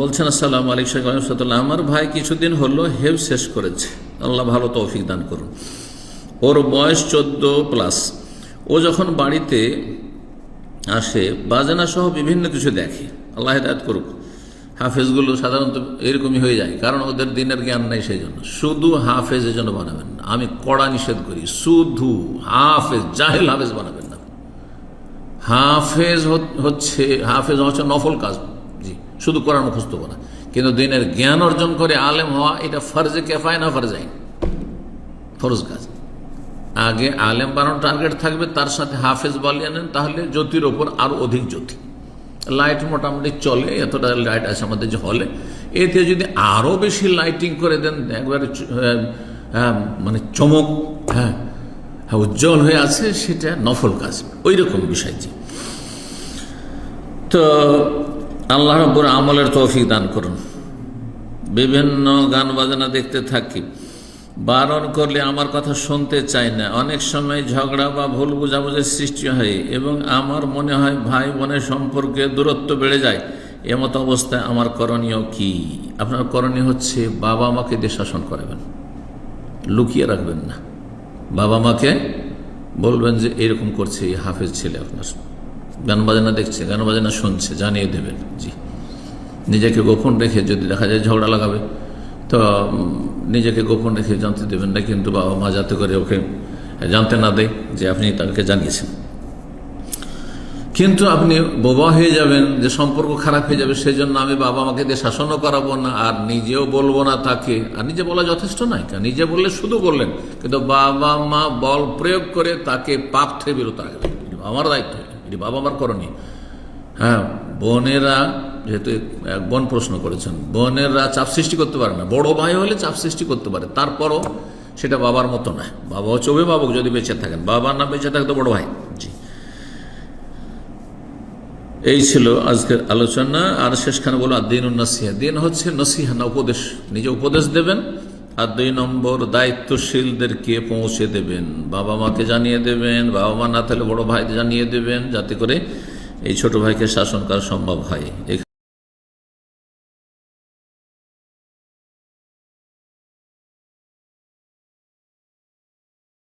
বলছেন, আসসালাম আলিক রহমতুল্লাহ। আমার ভাই কিছুদিন হলো হেভ শেষ করেছে। আল্লাহ ভালো তৌফিক দান করুন। ওর বয়স চোদ্দ প্লাস। ও যখন বাড়িতে আসে, বাজানা সহ বিভিন্ন কিছু দেখে। আল্লাহ হেদায়ত করুক। হাফেজগুলো সাধারণত এরকমই হয়ে যায়, কারণ ওদের দিনের জ্ঞান নেই সেই জন্য শুধু হাফেজের জন্য বানাবেন না। আমি কড়া নিষেধ করি, শুধু হাফেজ, জাহেল হাফেজ বানাবেন না। হাফেজ হচ্ছে হাফেজ হচ্ছে নফল কাজ। শুধু কোরআন মুখস্থ করা। কিন্তু দিনের জ্ঞান অর্জন করে আলেম হওয়া এটা ফরজে কেফায় না ফরজাই ফরজ কাজ। আগে আলেম বানানো টার্গেট থাকবে তার সাথে হাফেজ বালিয়ে নেন তাহলে জ্যোতির ওপর আরও অধিক জ্যোতি। লাইট মোটামুটি চলে এতটা লাইট আছে আমাদের যে হলে এতে যদি আরও বেশি লাইটিং করে দেন একবারে মানে চমক হ্যাঁ হ্যাঁ, উজ্জ্বল হয়ে আছে সেটা নফল কাজ। ওই রকম বিষয় যে তো আল্লাহ রব্বুর আমলের তৌফিক দান করুন। বিভিন্ন গান বাজনা দেখতে থাকি। বারণ করলে আমার কথা শুনতে চাই না। অনেক সময় ঝগড়া বা ভুল বোঝাবুঝির সৃষ্টি হয় এবং আমার মনে হয় ভাই বোনের সম্পর্কে দূরত্ব বেড়ে যায়। এমতো অবস্থায় আমার করণীয় কি? আপনার করণীয় হচ্ছে বাবা মাকে দিয়ে শাসন করাবেন। লুকিয়ে রাখবেন না। বাবা মাকে বলবেন যে, এরকম করছে এই হাফেজ ছেলে আপনার। গান বাজনা দেখছে, গান বাজনা শুনছে, জানিয়ে দেবেন জি। নিজেকে গোপন রেখে যদি দেখা যায় ঝগড়া লাগাবে, তো নিজেকে গোপন রেখে জানতে দেবেন না, কিন্তু বাবা মা যাতে করে ওকে জানতে না দেয় যে আপনি তাকে জানিয়েছেন। কিন্তু আপনি বোবা হয়ে যাবেন, যে সম্পর্ক খারাপ হয়ে যাবে সেই জন্য আমি বাবা মাকে দিয়ে শাসনও করাবো না, আর নিজেও বলব না তাকে। আর নিজে বলা যথেষ্ট নয় কেন নিজে বললে শুধু বললেন কিন্তু বাবা মা বল প্রয়োগ করে তাকে পাপ থেকে বিরত রাখবে এটি আমার দায়িত্ব। এটি বাবা মার করণীয়। হ্যাঁ বোনেরা, যেহেতু এক বোন প্রশ্ন করেছেন, বোনেরা চাপ সৃষ্টি করতে পারে না। বড় ভাই হলে চাপ সৃষ্টি করতে পারে। তারপরও সেটা বাবার মতো নয়। বাবা হচ্ছে অভিভাবক, যদি বেঁচে থাকেন। বাবা না বেঁচে থাকে তো বড় ভাই। জি। এই ছিল আজকের আলোচনা। আর শেষখানে বলো দিন নসিহা দিন হচ্ছে নসিহা, না উপদেশ? নিজে উপদেশ দেবেন। আর দুই নম্বর দায়িত্বশীলদেরকে পৌঁছে দেবেন? বাবা মাকে জানিয়ে দেবেন, বাবা মা না থাকলে বড় ভাইকে জানিয়ে দেবেন, যাতে করে এই ছোট ভাইকে শাসন করা সম্ভব হয়।